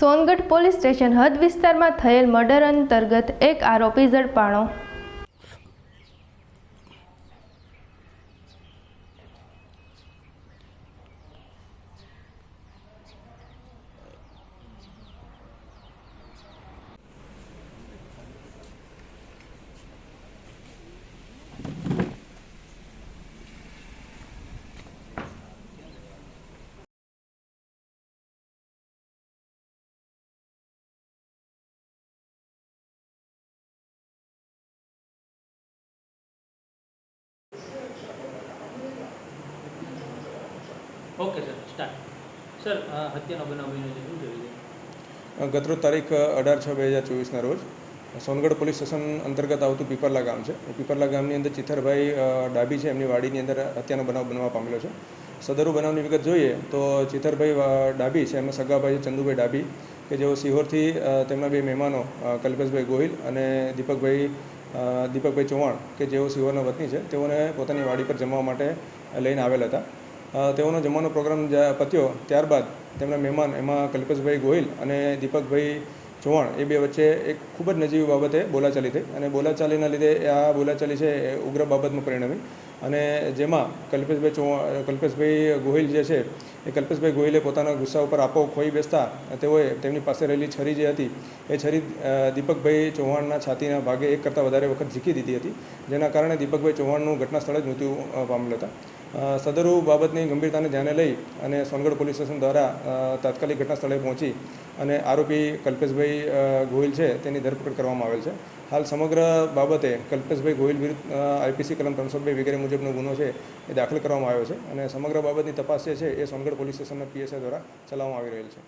Songadh police station હદ વિસ્તારમાં થયેલ મર્ડર અંતર્ગત એક આરોપી ઝડપાણો ઓકે સર સ્ટાર્ટ સર હત્યાનો બનાવ બન્યો વિજય તારીખ અઢાર છ બે હજાર ચોવીસના રોજ સોનગઢ પોલીસ સ્ટેશન અંતર્ગત આવતું પીપરલા ગામ છે. પીપરલા ગામની અંદર ચિથરભાઈ ડાબી છે. એમની વાડીની અંદર હત્યાનો બનાવ બનવા પામેલો છે. સદરુ બનાવની વિગત જોઈએ તો ચિથરભાઈ ડાબી છે. એમના સગાભાઈ ચંદુભાઈ ડાબી કે જેઓ સિહોરથી તેમના બે મહેમાનો કલ્પેશભાઈ ગોહિલ અને દીપકભાઈ દીપકભાઈ ચૌહાણ કે જેઓ સિહોરના વતની છે, તેઓને પોતાની વાડી પર જમવા માટે લઈને આવેલ હતા. તેઓનો જમવાનો પ્રોગ્રામ પત્યો ત્યારબાદ તેમના મહેમાન એમાં કલ્પેશભાઈ ગોહિલ અને દીપકભાઈ ચૌહાણ એ બે વચ્ચે એક ખૂબ જ નજીવી બાબતે બોલાચાલી થઈ અને બોલાચાલીના લીધે આ બોલાચાલી છે એ ઉગ્ર બાબતમાં પરિણમી અને જેમાં કલ્પેશભાઈ ચૌહાણ કલ્પેશભાઈ ગોહિલ જે છે એ કલ્પેશભાઈ ગોહિલે પોતાના ગુસ્સા ઉપર આપો ખોઈ બેસતા તેઓએ તેમની પાસે રહેલી છરી જે હતી એ છરી દીપકભાઈ ચૌહાણના છાતીના ભાગે એક કરતાં વધારે વખત ઝીકી દીધી હતી જેના કારણે દીપકભાઈ ચૌહાણનું ઘટના સ્થળે જ મૃત્યુ પામેલ હતા. સદરુ બાબતની ગંભીરતાને ધ્યાને લઈ અને સોનગઢ પોલીસ સ્ટેશન દ્વારા તાત્કાલિક ઘટના સ્થળે પહોંચી અને આરોપી કલ્પેશભાઈ ગોહિલ છે તેની ધરપકડ કરવામાં આવેલ છે. હાલ સમગ્ર બાબતે કલ્પેશભાઈ ગોહિલ વિરુદ્ધ આઈપીસી કલમ ત્રણસો વગેરે મુજબનો ગુનો છે એ દાખલ કરવામાં આવ્યો છે અને સમગ્ર બાબતની તપાસ જે છે એ સોનગઢ પોલીસ સ્ટેશનના પીએસઆઈ દ્વારા ચલાવવામાં આવી રહેલ છે.